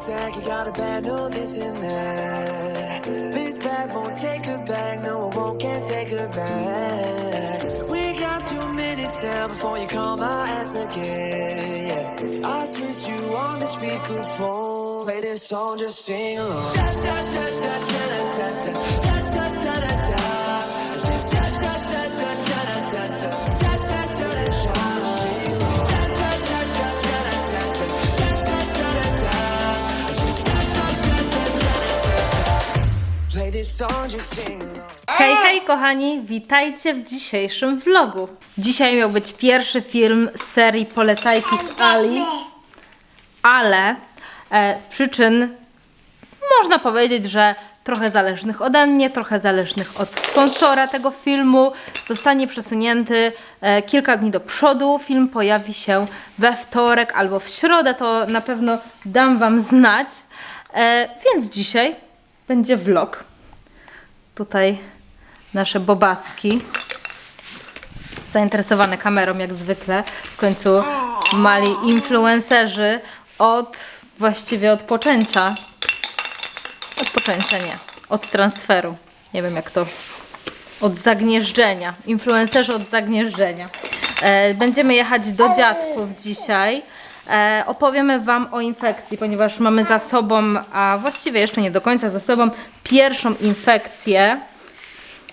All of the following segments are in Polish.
attack, you got a bad no this and that. This bag won't take her back, no it won't, can't take her back. We got two minutes now before you call my ass again. Yeah. I switched you on the speakerphone, play this song, just sing along. Da, da, da, da, da, da, da, da. Hej, hej kochani, witajcie w dzisiejszym vlogu. Dzisiaj miał być pierwszy film z serii Polecajki z Ali, ale e, z przyczyn, można powiedzieć, że trochę zależnych ode mnie, trochę zależnych od sponsora tego filmu, zostanie przesunięty e, kilka dni do przodu. Film pojawi się we wtorek albo w środę, to na pewno dam Wam znać. E, więc dzisiaj będzie vlog. Tutaj nasze bobaski. Zainteresowane kamerą jak zwykle. W końcu mali influencerzy od właściwie od poczęcia. Od poczęcia nie. Od transferu. Nie wiem jak to. Od zagnieżdżenia. Influencerzy od zagnieżdżenia. E, będziemy jechać do dziadków dzisiaj. E, opowiemy Wam o infekcji, ponieważ mamy za sobą, a właściwie jeszcze nie do końca za sobą, pierwszą infekcję.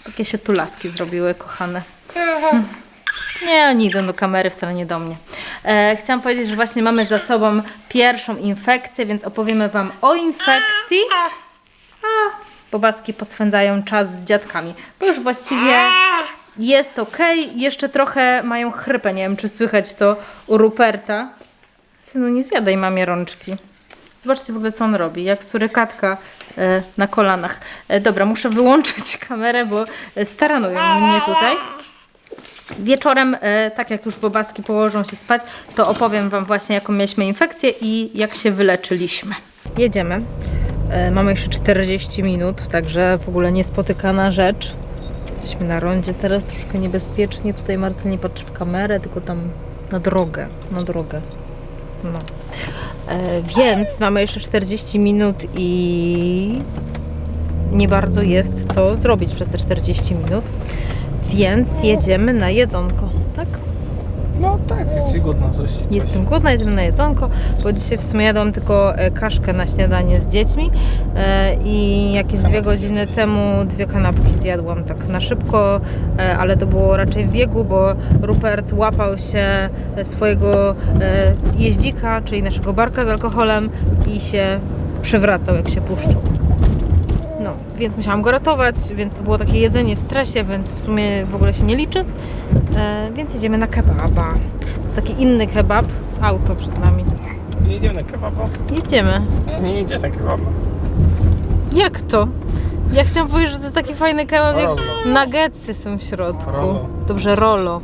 Takie się tu laski zrobiły, kochane. Nie, oni idą do kamery, wcale nie do mnie. E, chciałam powiedzieć, że właśnie mamy za sobą pierwszą infekcję, więc opowiemy Wam o infekcji. A bobaski poswędzają czas z dziadkami, bo już właściwie jest ok. Jeszcze trochę mają chrypę. Nie wiem, czy słychać to u Ruperta. Synu, nie zjadaj mamie rączki. Zobaczcie w ogóle, co on robi. Jak surykatka e, na kolanach. E, dobra, muszę wyłączyć kamerę, bo e, staranują mnie tutaj. Wieczorem, e, tak jak już bobaski położą się spać, to opowiem Wam właśnie, jaką mieliśmy infekcję i jak się wyleczyliśmy. Jedziemy. E, Mamy jeszcze 40 minut, także w ogóle niespotykana rzecz. Jesteśmy na rondzie teraz, troszkę niebezpiecznie. Tutaj Marcel nie patrzy w kamerę, tylko tam na drogę. Na drogę. No. E, więc mamy jeszcze 40 minut i nie bardzo jest co zrobić przez te 40 minut. Więc jedziemy na jedzonko, tak? No tak, jesteś głodna coś. coś. Jestem głodna, jedziemy na jedzonko, bo dzisiaj w sumie jadłam tylko e, kaszkę na śniadanie z dziećmi e, i jakieś dwie godziny temu dwie kanapki zjadłam tak na szybko, e, ale to było raczej w biegu, bo Rupert łapał się swojego jeździka, czyli naszego barka z alkoholem i się przewracał jak się puszczał. No, więc musiałam go ratować, więc to było takie jedzenie w stresie, więc w sumie w ogóle się nie liczy. E, więc jedziemy na kebaba. To jest taki inny kebab. Auto przed nami. Nie idziemy na kebaba. Jedziemy. Nie, nie na kebaba. Jak to? Ja chciałam powiedzieć, że to jest taki fajny kebab, jak Rollo. nuggetsy są w środku. Rollo. Dobrze, rolo.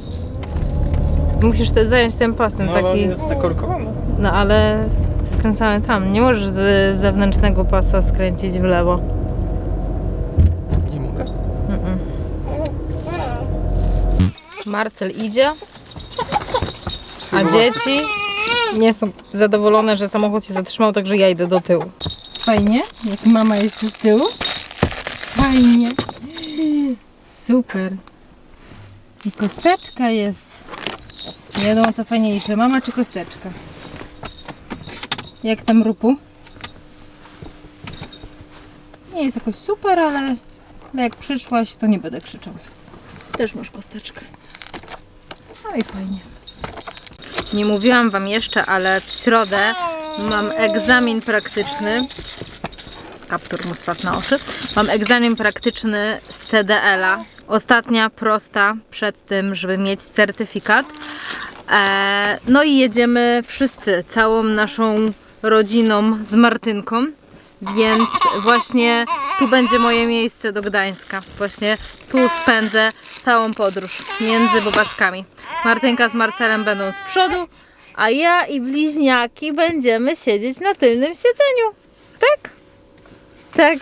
Musisz te zająć tym pasem, No, ale taki... jest zakorkowany. No ale skręcamy tam. Nie możesz z zewnętrznego pasa skręcić w lewo. Nie mogę. Marcel idzie, a dzieci nie są zadowolone, że samochód się zatrzymał, także ja idę do tyłu. Fajnie? Jak mama jest z tyłu? Fajnie. Super. I kosteczka jest. Nie wiadomo co fajniejsze, mama czy kosteczka? Jak tam rupu? Nie jest jakoś super, ale, ale jak przyszłaś, to nie będę krzyczał. Też masz kosteczkę. No i fajnie. Nie mówiłam Wam jeszcze, ale w środę mam egzamin praktyczny. Kaptur mu spadł na oczy. Mam egzamin praktyczny z CDL-a. Ostatnia, prosta przed tym, żeby mieć certyfikat. E, no i jedziemy wszyscy, całą naszą rodziną z Martynką. Więc właśnie tu będzie moje miejsce do Gdańska. Właśnie tu spędzę całą podróż między bobaskami. Martynka z Marcelem będą z przodu, a ja i bliźniaki będziemy siedzieć na tylnym siedzeniu. Tak? Tak.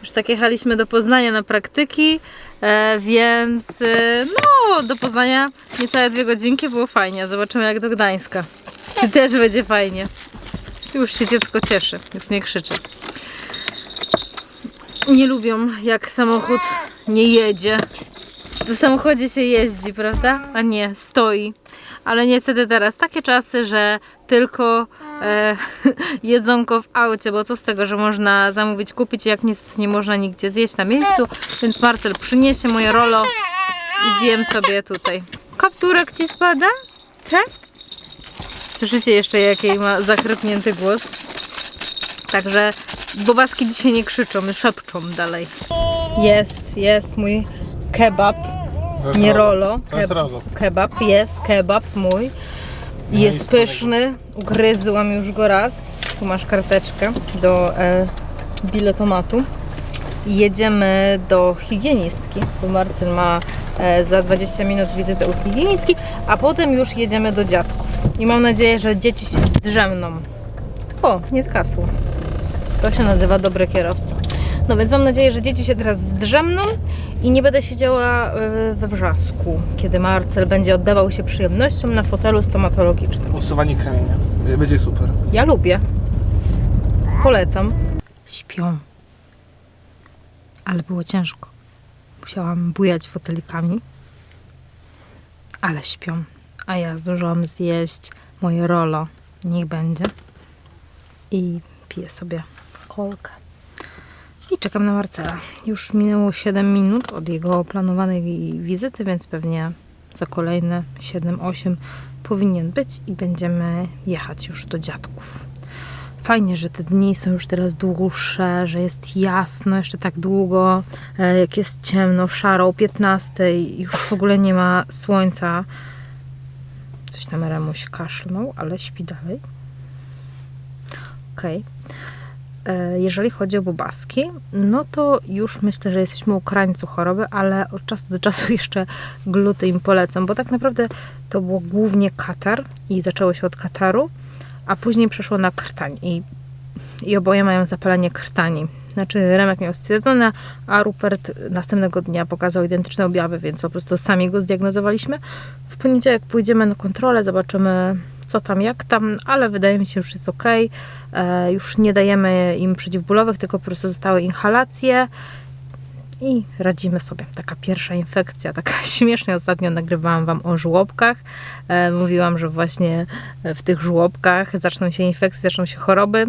Już tak jechaliśmy do Poznania na praktyki, e, więc e, no do Poznania niecałe dwie godzinki było fajnie. Zobaczymy jak do Gdańska. Czy też będzie fajnie. Już się dziecko cieszy, już nie krzyczy. Nie lubią, jak samochód nie jedzie. W samochodzie się jeździ, prawda? A nie, stoi. Ale niestety teraz takie czasy, że tylko e, jedzonko w aucie, bo co z tego, że można zamówić, kupić, jak niestety nie można nigdzie zjeść na miejscu. Więc Marcel przyniesie moje rolo i zjem sobie tutaj. Kapturek ci spada? Tak? Słyszycie jeszcze, jaki ma zachrypnięty głos? Także bobaski dzisiaj nie krzyczą, szepczą dalej. Jest, jest mój kebab. Nie rolo. To jest Keb- rolo. Kebab, jest kebab mój. No Jest pyszny. Ugryzłam już go raz. Tu masz karteczkę do e, biletomatu. Jedziemy do higienistki, bo Marcel ma e, za 20 minut wizytę u higienistki, a potem już jedziemy do dziadków. I mam nadzieję, że dzieci się zdrzemną. O, nie zgasło. To się nazywa dobry kierowca. No więc mam nadzieję, że dzieci się teraz zdrzemną i nie będę siedziała e, we wrzasku, kiedy Marcel będzie oddawał się przyjemnościom na fotelu stomatologicznym. Usuwanie kamienia. Będzie super. Ja lubię. Polecam. Śpią. Ale było ciężko. Musiałam bujać fotelikami. Ale śpią. A ja zdążyłam zjeść moje rolo. Niech będzie. I piję sobie kolkę. I czekam na Marcela. Już minęło 7 minut od jego planowanej wizyty, więc pewnie za kolejne 7-8 powinien być i będziemy jechać już do dziadków. Fajnie, że te dni są już teraz dłuższe, że jest jasno jeszcze tak długo, e, jak jest ciemno, szaro o 15 już w ogóle nie ma słońca. Coś tam Remuś kaszlnął, ale śpi dalej. Okej. E, Jeżeli chodzi o bobaski, no to już myślę, że jesteśmy u krańcu choroby, ale od czasu do czasu jeszcze gluty im polecam, bo tak naprawdę to było głównie katar i zaczęło się od kataru, a później przeszło na krtań i, i oboje mają zapalenie krtani. Znaczy Remek miał stwierdzone, a Rupert następnego dnia pokazał identyczne objawy, więc po prostu sami go zdiagnozowaliśmy. W poniedziałek pójdziemy na kontrolę, zobaczymy co tam, jak tam, ale wydaje mi się, że już jest ok. E, już nie dajemy im przeciwbólowych, tylko po prostu zostały inhalacje i radzimy sobie. Taka pierwsza infekcja, taka śmiesznie. Ostatnio nagrywałam Wam o żłobkach. E, mówiłam, że właśnie w tych żłobkach zaczną się infekcje, zaczną się choroby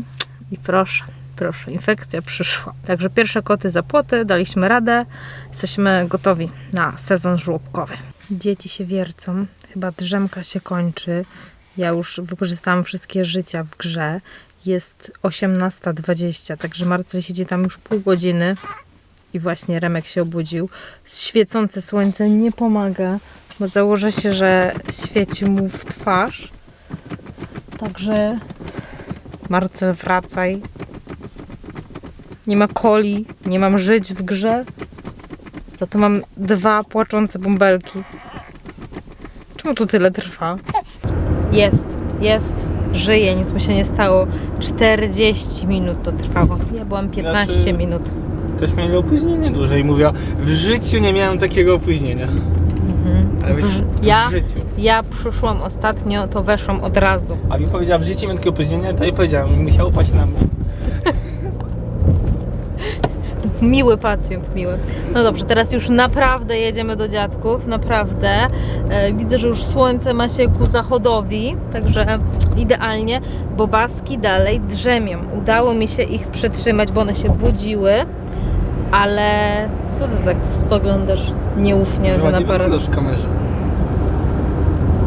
i proszę, proszę, infekcja przyszła. Także pierwsze koty za płoty, daliśmy radę. Jesteśmy gotowi na sezon żłobkowy. Dzieci się wiercą, chyba drzemka się kończy. Ja już wykorzystałam wszystkie życia w grze. Jest 18.20, także Marcel siedzi tam już pół godziny i właśnie Remek się obudził. Świecące słońce nie pomaga, bo założę się, że świeci mu w twarz. Także Marcel wracaj. Nie ma coli, nie mam żyć w grze. Za to mam dwa płaczące bąbelki. Czemu tu tyle trwa? Jest, jest, żyje, nic mu się nie stało. 40 minut to trwało. Ja byłam 15 Znaczy- minut. Też mieli opóźnienie dłużej. Mówiła, w życiu nie miałem takiego opóźnienia. Ale W- w, ja? w życiu. Ja przyszłam ostatnio, to weszłam od razu. A mi powiedziała, w życiu miałem takie opóźnienie, to jej powiedziałem, musiało paść na mnie. Miły pacjent, miły. No dobrze, teraz już naprawdę jedziemy do dziadków, naprawdę. E, widzę, że już słońce ma się ku zachodowi, także idealnie. Bobaski dalej drzemią. Udało mi się ich przetrzymać, bo one się budziły, ale co ty tak spoglądasz nieufnie na Ładnie aparat wyglądasz w kamerze.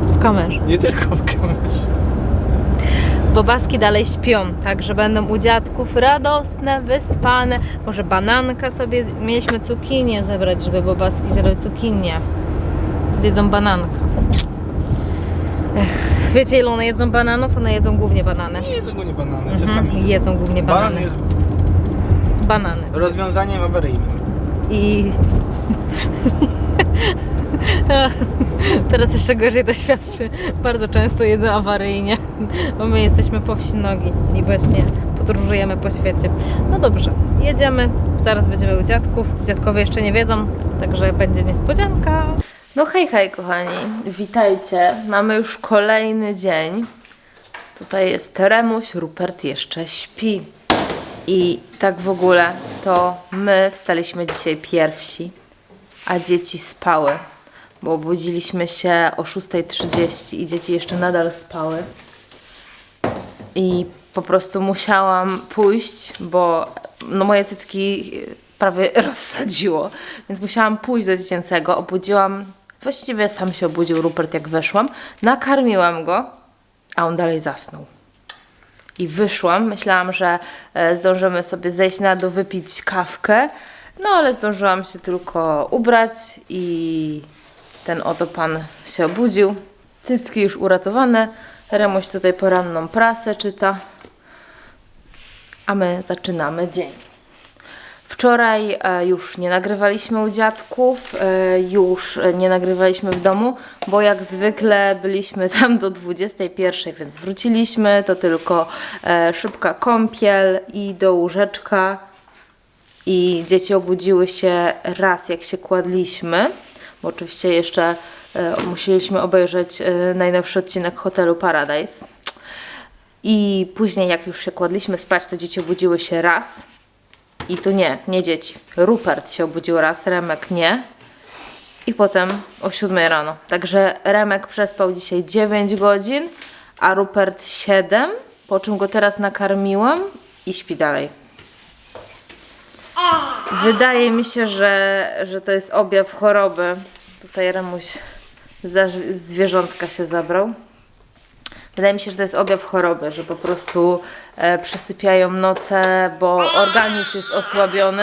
w kamerze. Nie tylko w kamerze. Bobaski dalej śpią, także będą u dziadków radosne, wyspane. Może bananka sobie, mieliśmy cukinię zebrać, żeby bobaski zjadły cukinię. Zjedzą bananka. Ech, wiecie ile one jedzą bananów? One jedzą głównie banany. Nie jedzą go nie banany, Mhm, czasami. jedzą głównie Banan banany. jest Banany. rozwiązaniem awaryjnym. I teraz jeszcze gorzej to świadczy. Bardzo często jedzą awaryjnie, bo my jesteśmy po wsi nogi i właśnie podróżujemy po świecie. No dobrze, jedziemy. Zaraz będziemy u dziadków. Dziadkowie jeszcze nie wiedzą, także będzie niespodzianka. No hej, hej kochani, witajcie. Mamy już kolejny dzień. Tutaj jest Remuś, Rupert jeszcze śpi. I tak w ogóle to my wstaliśmy dzisiaj pierwsi, a dzieci spały, bo obudziliśmy się o 6.30 i dzieci jeszcze nadal spały. I po prostu musiałam pójść, bo no moje cycki prawie rozsadziło, więc musiałam pójść do dziecięcego. Obudziłam, właściwie sam się obudził Rupert jak weszłam, nakarmiłam go, a on dalej zasnął. I wyszłam, myślałam, że e, zdążymy sobie zejść na dół, wypić kawkę, no ale zdążyłam się tylko ubrać i ten oto pan się obudził. Cycki już uratowane, Remuś tutaj poranną prasę czyta, a my zaczynamy dzień. Wczoraj e, już nie nagrywaliśmy u dziadków, e, już e, nie nagrywaliśmy w domu, bo jak zwykle byliśmy tam do 21, więc wróciliśmy. To tylko szybka kąpiel i do łóżeczka. I dzieci obudziły się raz, jak się kładliśmy, bo oczywiście jeszcze e, musieliśmy obejrzeć e, najnowszy odcinek Hotelu Paradise. I później, jak już się kładliśmy spać, to dzieci obudziły się raz. I tu nie, nie dzieci. Rupert się obudził raz, Remek nie. I potem o 7 rano. Także Remek przespał dzisiaj 9 godzin, a Rupert 7, po czym go teraz nakarmiłam i śpi dalej. Wydaje mi się, że, że to jest objaw choroby. Tutaj Remuś za zwi- zwierzątka się zabrał. Wydaje mi się, że to jest objaw choroby, że po prostu e, przesypiają noce, bo organizm jest osłabiony.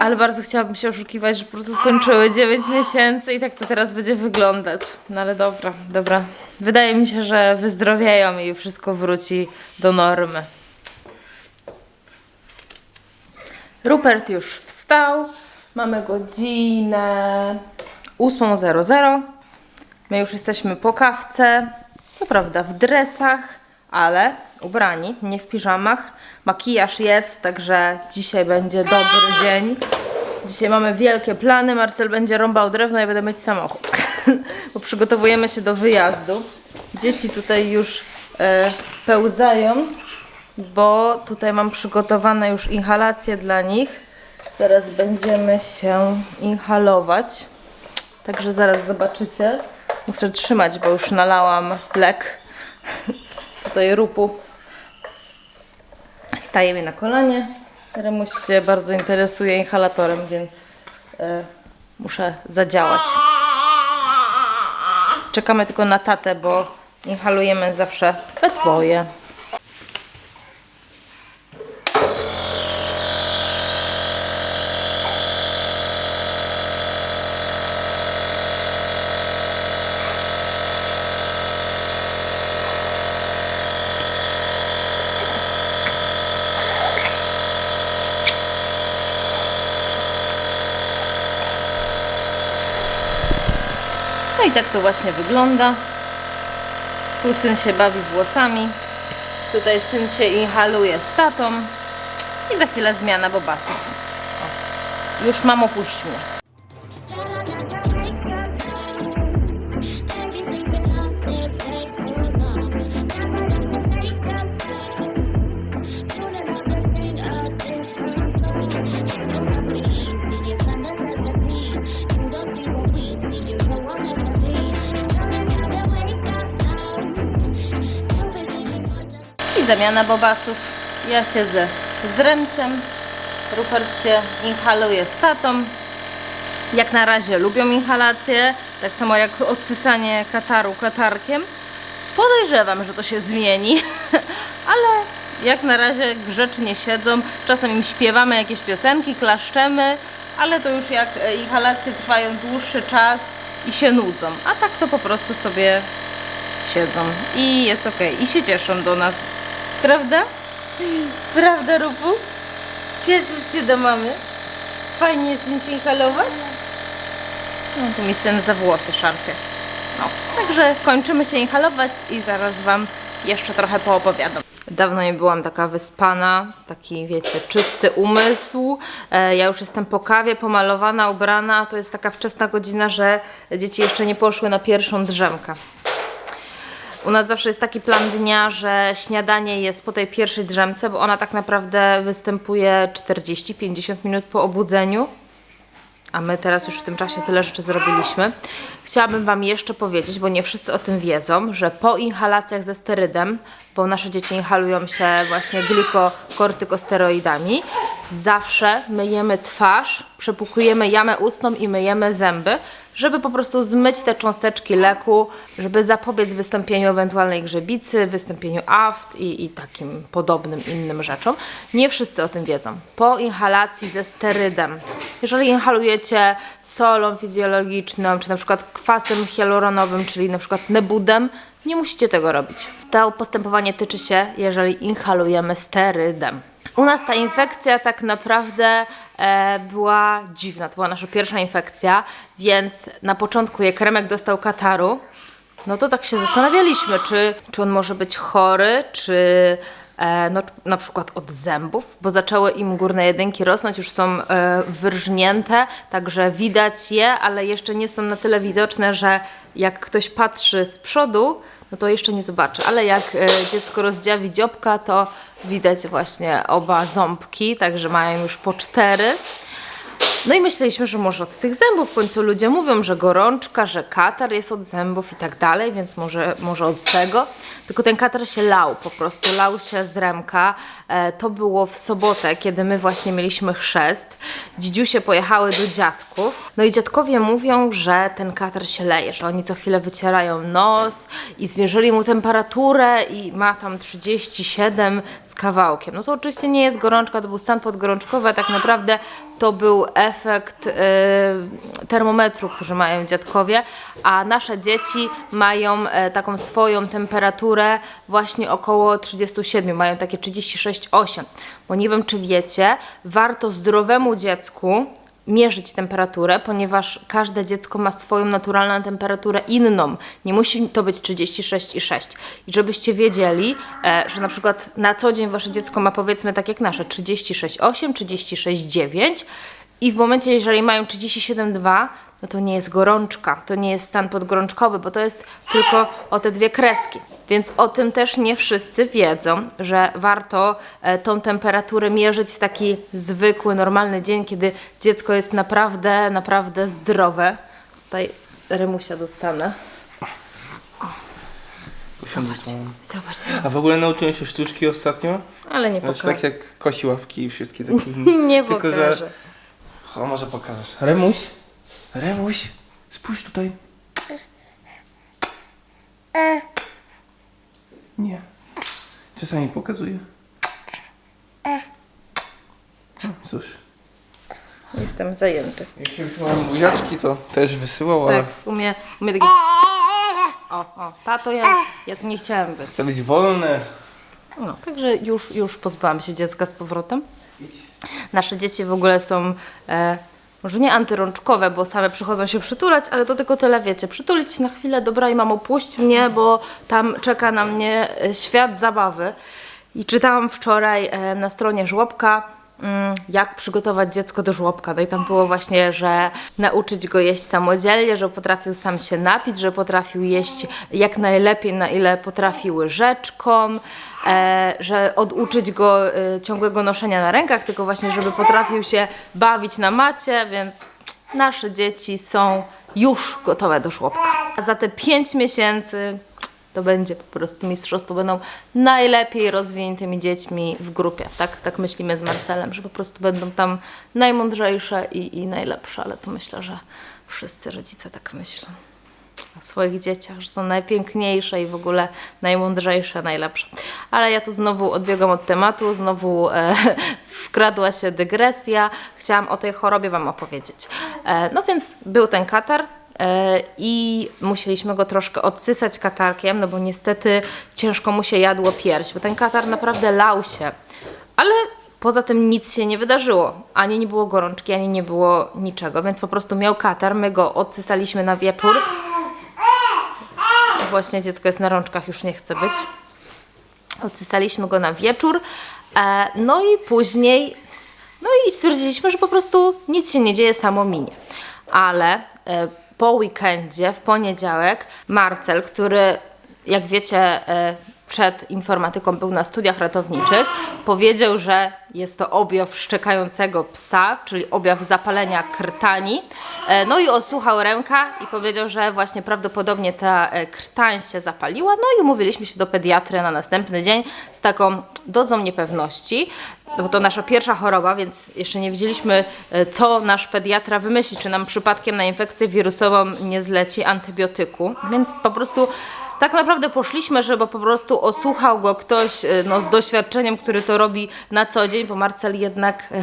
Ale bardzo chciałabym się oszukiwać, że po prostu skończyły 9 miesięcy i tak to teraz będzie wyglądać. No ale dobra, dobra. Wydaje mi się, że wyzdrowieją i wszystko wróci do normy. Rupert już wstał. Mamy godzinę 8.00. My już jesteśmy po kawce. Co prawda w dresach, ale ubrani, nie w piżamach. Makijaż jest, także dzisiaj będzie dobry dzień. Dzisiaj mamy wielkie plany. Marcel będzie rąbał drewno, ja będę myć samochód. Bo przygotowujemy się do wyjazdu. Dzieci tutaj już e, pełzają, bo tutaj mam przygotowane już inhalacje dla nich. Zaraz będziemy się inhalować. Także zaraz zobaczycie. Muszę trzymać, bo już nalałam lek. Tutaj rupu. Staje mi na kolanie. Remuś się bardzo interesuje inhalatorem, więc e, muszę zadziałać. Czekamy tylko na tatę, bo inhalujemy zawsze we dwoje. I tak to właśnie wygląda. Tu syn się bawi włosami. Tutaj syn się inhaluje z tatą. I za chwilę zmiana bobasów. Już mamo puść mnie. Zamiana bobasów. Ja siedzę z Remciem. Rupert się inhaluje z tatą. Jak na razie lubią inhalację, tak samo jak odsysanie kataru katarkiem. Podejrzewam, że to się zmieni, ale jak na razie grzecznie siedzą. Czasem im śpiewamy jakieś piosenki, klaszczemy, ale to już jak e, inhalacje trwają dłuższy czas i się nudzą. A tak to po prostu sobie siedzą i jest ok. I się cieszą do nas. Prawda? Prawda, Rupu? Cieszysz się do mamy? Fajnie jest im się inhalować? No tu mi syn za włosy szarpie. No, także kończymy się inhalować i zaraz Wam jeszcze trochę poopowiadam. Dawno nie byłam taka wyspana, taki wiecie, czysty umysł. E, ja już jestem po kawie, pomalowana, ubrana. To jest taka wczesna godzina, że dzieci jeszcze nie poszły na pierwszą drzemkę. U nas zawsze jest taki plan dnia, że śniadanie jest po tej pierwszej drzemce, bo ona tak naprawdę występuje 40-50 minut po obudzeniu. A my teraz już w tym czasie tyle rzeczy zrobiliśmy. Chciałabym Wam jeszcze powiedzieć, bo nie wszyscy o tym wiedzą, że po inhalacjach ze sterydem, bo nasze dzieci inhalują się właśnie glikokortykosteroidami, zawsze myjemy twarz, przepukujemy jamę ustną i myjemy zęby, żeby po prostu zmyć te cząsteczki leku, żeby zapobiec wystąpieniu ewentualnej grzebicy, wystąpieniu aft i, i takim podobnym innym rzeczom. Nie wszyscy o tym wiedzą. Po inhalacji ze sterydem, jeżeli inhalujecie solą fizjologiczną, czy na przykład kwasem hialuronowym, czyli na przykład nebudem, nie musicie tego robić. To postępowanie tyczy się, jeżeli inhalujemy sterydem. U nas ta infekcja tak naprawdę była dziwna. To była nasza pierwsza infekcja, więc na początku, jak Remek dostał kataru, no to tak się zastanawialiśmy, czy, czy on może być chory, czy e, no, na przykład od zębów, bo zaczęły im górne jedynki rosnąć, już są e, wyrżnięte, także widać je, ale jeszcze nie są na tyle widoczne, że jak ktoś patrzy z przodu, no to jeszcze nie zobaczy, ale jak e, dziecko rozdziawi dziobka, to widać właśnie oba ząbki, także mają już po cztery. No i myśleliśmy, że może od tych zębów. W końcu ludzie mówią, że gorączka, że katar jest od zębów i tak dalej, więc może, może od tego. Tylko ten katar się lał po prostu, lał się z Remka. E, to było w sobotę, kiedy my właśnie mieliśmy chrzest. Dzidziusie pojechały do dziadków. No i dziadkowie mówią, że ten katar się leje, że oni co chwilę wycierają nos i zmierzyli mu temperaturę i ma tam 37 z kawałkiem. No to oczywiście nie jest gorączka, to był stan podgorączkowy, a tak naprawdę to był efekt y, termometru, który mają dziadkowie, a nasze dzieci mają e, taką swoją temperaturę właśnie około 37, mają takie 36,8. Bo nie wiem, czy wiecie, warto zdrowemu dziecku mierzyć temperaturę, ponieważ każde dziecko ma swoją naturalną temperaturę inną. Nie musi to być 36,6. I żebyście wiedzieli, e, że na przykład na co dzień wasze dziecko ma powiedzmy tak jak nasze 36,8, 36,9 i w momencie, jeżeli mają 37,2, no to nie jest gorączka, to nie jest stan podgorączkowy, bo to jest tylko o te dwie kreski. Więc o tym też nie wszyscy wiedzą, że warto e, tą temperaturę mierzyć w taki zwykły, normalny dzień, kiedy dziecko jest naprawdę, naprawdę zdrowe. Tutaj Remusia dostanę. Zobacz, A w ogóle nauczyłem się sztuczki ostatnio? ale nie Znaczy pokażę. tak jak kosi łapki i wszystkie takie. Nie Tylko, pokażę. że... O, może pokażesz. Remuś? Remuś? Spójrz tutaj. Nie. Czasami pokazuję. No, Cóż. Jestem zajęty. Jak się wysyłałem buziaczki, to też wysyłał, ale Tak, umie, umie taki... O, o, tato, ja, ja tu nie chciałem być. chce być wolne. No, także już, już pozbyłam się dziecka z powrotem. Nasze dzieci w ogóle są e, może nie antyrączkowe, bo same przychodzą się przytulać, ale to tylko tyle wiecie. Przytulić się na chwilę, dobra i mamo, puść mnie, bo tam czeka na mnie e, świat zabawy. I czytałam wczoraj e, na stronie żłobka, jak przygotować dziecko do żłobka. No i tam było właśnie, że nauczyć go jeść samodzielnie, że potrafił sam się napić, że potrafił jeść jak najlepiej, na ile potrafi łyżeczką, e, że oduczyć go e, ciągłego noszenia na rękach, tylko właśnie, żeby potrafił się bawić na macie, więc nasze dzieci są już gotowe do żłobka. A za te 5 miesięcy to będzie po prostu mistrzostwo. Będą najlepiej rozwiniętymi dziećmi w grupie. Tak, tak myślimy z Marcelem, że po prostu będą tam najmądrzejsze i, i najlepsze, ale to myślę, że wszyscy rodzice tak myślą o swoich dzieciach, że są najpiękniejsze i w ogóle najmądrzejsze, najlepsze. Ale ja tu znowu odbiegam od tematu, znowu e, wkradła się dygresja. Chciałam o tej chorobie Wam opowiedzieć. E, no więc był ten katar, i musieliśmy go troszkę odsysać katarkiem, no bo niestety ciężko mu się jadło pierś, bo ten katar naprawdę lał się. Ale poza tym nic się nie wydarzyło. Ani nie było gorączki, ani nie było niczego, więc po prostu miał katar, my go odsysaliśmy na wieczór. Właśnie dziecko jest na rączkach, już nie chce być. Odsysaliśmy go na wieczór. E, no i później no i stwierdziliśmy, że po prostu nic się nie dzieje, samo minie. Ale e, po weekendzie, w poniedziałek, Marcel, który jak wiecie, e, przed informatyką był na studiach ratowniczych. Powiedział, że jest to objaw szczekającego psa, czyli objaw zapalenia krtani. E, No i osłuchał ręka i powiedział, że właśnie prawdopodobnie ta e, krtań się zapaliła. No i umówiliśmy się do pediatry na następny dzień z taką dozą niepewności. No bo to nasza pierwsza choroba, więc jeszcze nie wiedzieliśmy, e, co nasz pediatra wymyśli, czy nam przypadkiem na infekcję wirusową nie zleci antybiotyku. Więc po prostu tak naprawdę poszliśmy, żeby po prostu osłuchał go ktoś e, no, z doświadczeniem, który to robi na co dzień, bo Marcel jednak, e,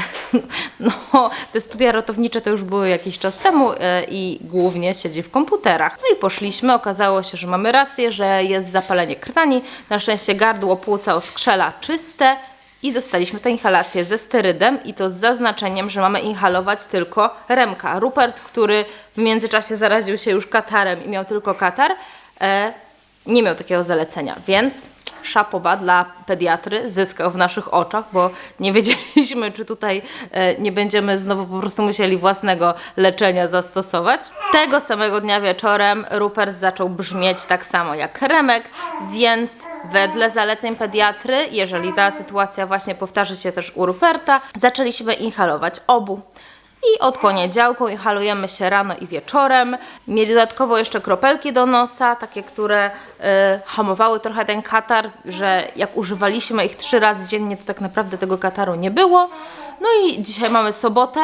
no, te studia ratownicze to już były jakiś czas temu e, i głównie siedzi w komputerach. No i poszliśmy, okazało się, że mamy rację, że jest zapalenie krtani, na szczęście gardło, płuca oskrzela czyste, i dostaliśmy tę inhalację ze sterydem i to z zaznaczeniem, że mamy inhalować tylko Remka. Rupert, który w międzyczasie zaraził się już katarem i miał tylko katar, nie miał takiego zalecenia, więc szapoba dla pediatry zyskał w naszych oczach, bo nie wiedzieliśmy, czy tutaj e, nie będziemy znowu po prostu musieli własnego leczenia zastosować. Tego samego dnia wieczorem Rupert zaczął brzmieć tak samo jak Remek, więc wedle zaleceń pediatry, jeżeli ta sytuacja właśnie powtarzy się też u Ruperta, zaczęliśmy inhalować obu. I od poniedziałku inhalujemy się rano i wieczorem. Mieli dodatkowo jeszcze kropelki do nosa, takie, które y, hamowały trochę ten katar, że jak używaliśmy ich trzy razy dziennie, to tak naprawdę tego kataru nie było. No i dzisiaj mamy sobotę.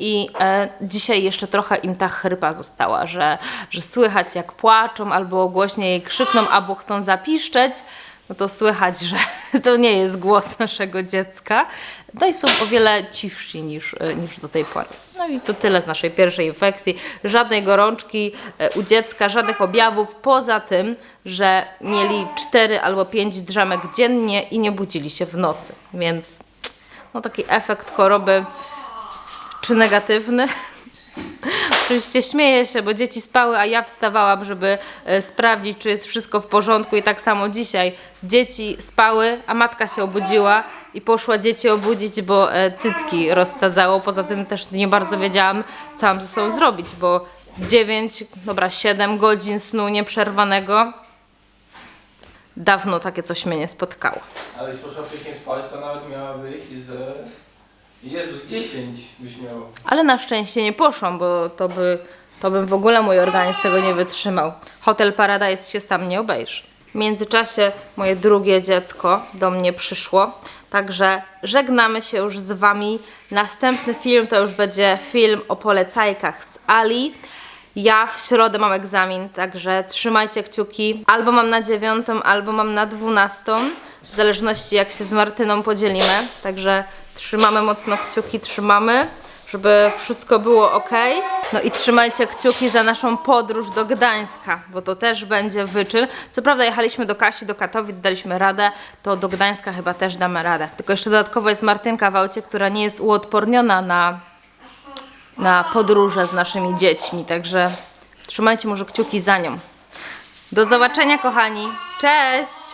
I e, dzisiaj jeszcze trochę im ta chrypa została, że, że słychać jak płaczą, albo głośniej krzykną, albo chcą zapiszczeć no to słychać, że to nie jest głos naszego dziecka. No i są o wiele cichsi niż, e, niż do tej pory. No i to tyle z naszej pierwszej infekcji. Żadnej gorączki e, u dziecka, żadnych objawów, poza tym, że mieli 4 albo 5 drzemek dziennie i nie budzili się w nocy. Więc no taki efekt choroby czy negatywny? Oczywiście śmieję się, bo dzieci spały, a ja wstawałam, żeby e, sprawdzić, czy jest wszystko w porządku. I tak samo dzisiaj dzieci spały, a matka się obudziła i poszła dzieci obudzić, bo e, cycki rozsadzało. Poza tym też nie bardzo wiedziałam, co mam ze sobą zrobić, bo 9, dobra, 7 godzin snu nieprzerwanego. Dawno takie coś mnie nie spotkało. Ale jeśli poszła wcześniej spać, to nawet miała być z... Jezus, 10 byś miał. Ale na szczęście nie poszłam, bo to by, to bym w ogóle mój organizm tego nie wytrzymał. Hotel Paradise się sam nie obejrzy. W międzyczasie moje drugie dziecko do mnie przyszło, także żegnamy się już z Wami. Następny film to już będzie film o polecajkach z Ali. Ja w środę mam egzamin, także trzymajcie kciuki. Albo mam na dziewiątą, albo mam na dwunastą. W zależności jak się z Martyną podzielimy. Także trzymamy mocno kciuki, trzymamy, żeby wszystko było ok. No i trzymajcie kciuki za naszą podróż do Gdańska, bo to też będzie wyczyn. Co prawda jechaliśmy do Kasi, do Katowic, daliśmy radę, to do Gdańska chyba też damy radę. Tylko jeszcze dodatkowo jest Martynka w aucie, która nie jest uodporniona na na podróże z naszymi dziećmi, także trzymajcie może kciuki za nią. Do zobaczenia, kochani. Cześć!